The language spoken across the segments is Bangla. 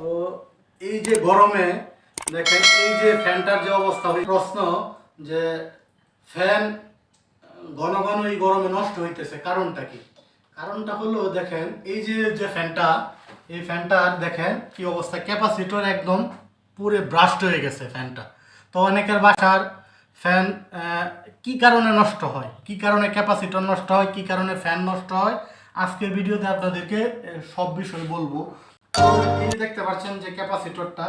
তো এই যে গরমে, দেখেন এই যে ফ্যানটার যে অবস্থা প্রশ্ন যে ফ্যান, ঘন ঘন এই গরমে নষ্ট হইতেছে, কারণটা কি? কারণটা হলো, দেখেন, এই যে যে ফ্যানটা, এই ফ্যানটার, দেখেন, কি অবস্থা? ক্যাপাসিটর একদম পুরো ব্রাস্ট হয়ে গেছে ফ্যানটা। তো অনেকের বাসার ফ্যান কি কারণে নষ্ট হয়? কি কারণে ক্যাপাসিটর নষ্ট হয়? কি কারণে ফ্যান নষ্ট হয়? আজকের ভিডিওতে আপনাদেরকে সব বিষয় বলব। এই দেখতে পাচ্ছেন যে ক্যাপাসিটরটা,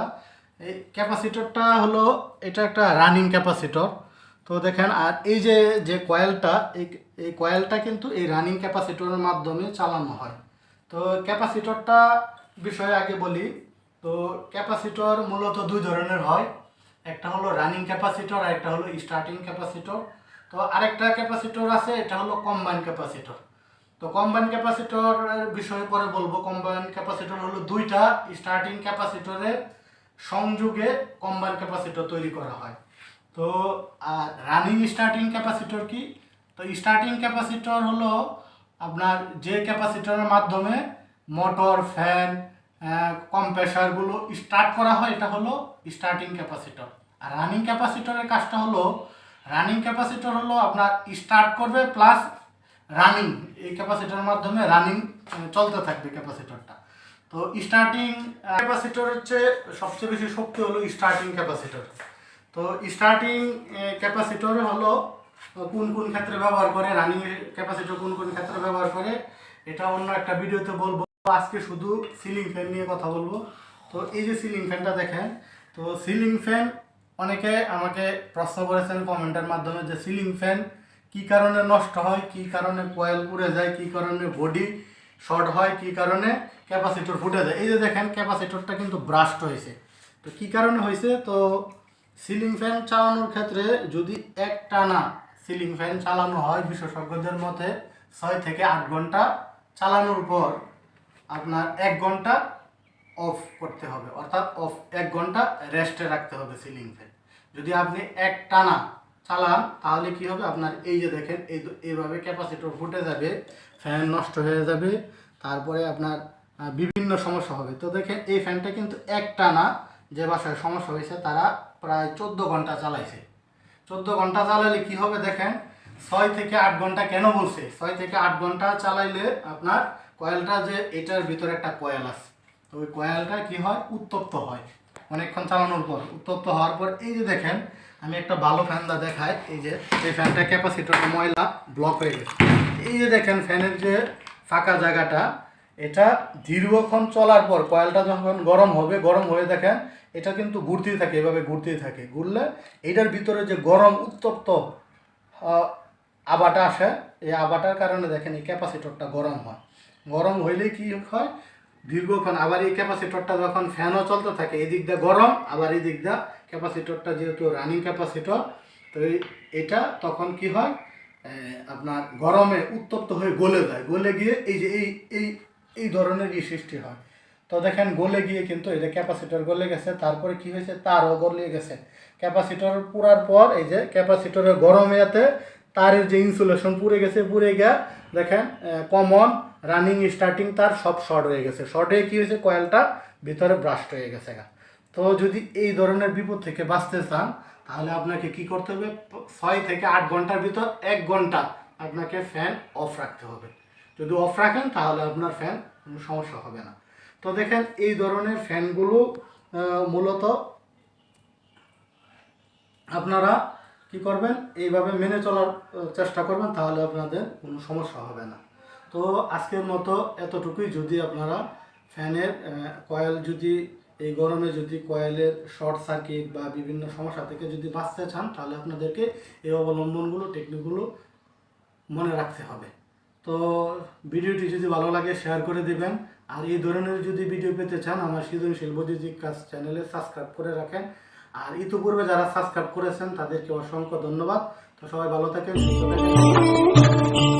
এই ক্যাপাসিটরটা হলো, এটা একটা রানিং ক্যাপাসিটর। তো দেখেন, আর এই যে যে কয়েলটা, এই এই কয়েলটা কিন্তু এই রানিং ক্যাপাসিটরের মাধ্যমে চালানো হয়। তো ক্যাপাসিটরটা বিষয়ে আগে বলি, তো ক্যাপাসিটর মূলত দুই ধরনের হয়। একটা হলো রানিং ক্যাপাসিটর, আর একটা হলো স্টার্টিং ক্যাপাসিটর। তো আরেকটা ক্যাপাসিটর আছে, এটা হলো কম্বাইন ক্যাপাসিটর। তো কম্বাইন ক্যাপাসিটরের বিষয়ে পরে বলব। কম্বাইন ক্যাপাসিটর হলো দুইটা। স্টার্টিং ক্যাপাসিটরের সংযোগে কম্বাইন ক্যাপাসিটর তৈরি করা হয়। তো রানিং স্টার্টিং ক্যাপাসিটর কি? তো স্টার্টিং ক্যাপাসিটর হলো আপনার যে ক্যাপাসিটরের মাধ্যমে মোটর ফ্যান কম্প্রেসারগুলো স্টার্ট করা হয়, এটা হলো স্টার্টিং ক্যাপাসিটর আর রানিং ক্যাপাসিটরের কাজটা হলো রানিং ক্যাপাসিটর হলো আপনার স্টার্ট করবে প্লাস রানিং এই ক্যাপাসিটরের মাধ্যমে রানিং চলতে থাকবে ক্যাপাসিটরটা তো স্টার্টিং ক্যাপাসিটর হচ্ছে সবচেয়ে বেশি শক্তি হলো স্টার্টিং ক্যাপাসিটর তো স্টার্টিং ক্যাপাসিটর হলো কোন কোন ক্ষেত্রে ব্যবহার করে রানিং ক্যাপাসিটর কোন কোন ক্ষেত্রে ব্যবহার করে, এটা অন্য একটা ভিডিওতে বলব। আজকে শুধু সিলিং ফ্যান নিয়ে কথা বলব। তো এই যে সিলিং ফ্যানটা দেখেন, তো সিলিং ফ্যান অনেকে আমাকে প্রশ্ন করেছেন কমেন্টের মাধ্যমে যে সিলিং ফ্যান কি কারণে নষ্ট হয়, কি কারণে কয়েল পুড়ে যায়, কি কারণে বডি শর্ট হয়, কি কারণে ক্যাপাসিটর ফুটে যায়। এই যে দেখেন ক্যাপাসিটরটা কিন্তু ব্রাস্ট হয়েছে। তো কি কারণে হয়েছে? তো সিলিং ফ্যান চালানোর ক্ষেত্রে যদি এক টানা সিলিং ফ্যান চালানো হয়, বিশেষজ্ঞদের মতে ছয় থেকে আট ঘণ্টা চালানোর পর আপনার এক ঘণ্টা অফ করতে হবে। অর্থাৎ অফ এক ঘণ্টা রেস্টে রাখতে হবে সিলিং ফ্যান যদি আপনি এক টানা চালান তাহলে কি হবে? আপনার এই যে দেখেন, এই এইভাবে ক্যাপাসিটর ফুটে যাবে ফ্যান নষ্ট হয়ে যাবে, তারপরে আপনার বিভিন্ন সমস্যা হবে। তো দেখেন, এই ফ্যানটা কিন্তু এক টানা যে বাসায় সমস্যা হয়েছে, তারা প্রায় চোদ্দ ঘণ্টা চালাইছে। চোদ্দ ঘণ্টা চালাইলে কি হবে দেখেন, ছয় থেকে আট ঘণ্টা কেন বলছে? ছয় থেকে আট ঘণ্টা চালাইলে আপনার কয়েলটা যে এটার ভিতরে একটা কয়েল আছে। তো ওই কয়েলটা কি হয়? উত্তপ্ত হয়। অনেকক্ষণ চালানোর পর, উত্তপ্ত হওয়ার পর, এই যে দেখেন, আমি একটা ভালো ফ্যানটা দেখাই, এই যে, এই ফ্যানটা ক্যাপাসিটর ময়লা ব্লক হয়ে গেছে। এই যে দেখেন ফ্যানের যে ফাঁকা জায়গাটা, এটা দীর্ঘক্ষণ চলার পর কয়েলটা যখন গরম হবে, গরম হয়ে দেখেন, এটা কিন্তু ঘুরতেই থাকে, এভাবে ঘুরতেই থাকে। ঘুরলে এটার ভিতরে যে গরম, উত্তপ্ত আবাটা আসে, এই আবাটার কারণে দেখেন এই ক্যাপাসিটরটা গরম হয়। গরম হইলে কি হয়? দীর্ঘক্ষণ, আবার এই ক্যাপাসিটরটা যখন ফ্যানও চলতে থাকে, এদিক দিয়ে গরম, আবার এই দিক দিয়ে ক্যাপাসিটরটা যেহেতু রানিং ক্যাপাসিটর, তো এটা তখন কি হয়? আপনার গরমে উত্তপ্ত হয়ে গলে যায়। গলে গিয়ে এই যে, এই এই এই ধরনের সৃষ্টি হয়। তো দেখেন, গলে গিয়ে কিন্তু এটা ক্যাপাসিটর গলে গেছে, তারপরে কি হয়েছে? তারও গলে গেছে। ক্যাপাসিটর পুরার পর এই যে, ক্যাপাসিটরের গরমেতে তারের যে ইনসুলেশন পুড়ে গেছে, পুড়ে গিয়া দেখেন কমন রানিং স্টার্টিং তার সব শর্ট হয়ে গেছে। শর্ট কি হয়েছে? কয়েলটা ভিতরে ব্রাস্ট হয়ে গেছে তো যদি এই ধরনের বিপদ থেকে বাঁচতে চান, তাহলে আপনাকে কি করতে হবে? ছয় থেকে আট ঘণ্টার ভিতর এক ঘণ্টা আপনাকে ফ্যান অফ রাখতে হবে। যদি অফ রাখেন, তাহলে আপনার ফ্যান কোনো সমস্যা হবে না। তো দেখেন, এই ধরনের ফ্যানগুলো মূলত আপনারা কি করবেন? এইভাবে মেনে চলার চেষ্টা করবেন, তাহলে আপনাদের কোনো সমস্যা হবে না। তো আজকের মতো এতটুকুই। যদি আপনারা ফ্যানের কয়েল যদি, এই গরমে যদি কয়েলের শর্ট সার্কিট বা বিভিন্ন সমস্যা থেকে যদি বাঁচতে চান, তাহলে আপনাদেরকে এই অবলম্বনগুলো টেকনিকগুলো মনে রাখতে হবে। তো ভিডিওটি যদি ভালো লাগে শেয়ার করে দেবেন। আর এই ধরনের যদি ভিডিও পেতে চান, আমার সৃজনশীল বৈদ্যুতিক কাজ চ্যানেলে সাবস্ক্রাইব করে রাখেন। আর ইতিপূর্বে যারা সাবস্ক্রাইব করেছেন তাদেরকে অসংখ্য ধন্যবাদ। তো সবাই ভালো থাকেন সুস্থ থাকেন।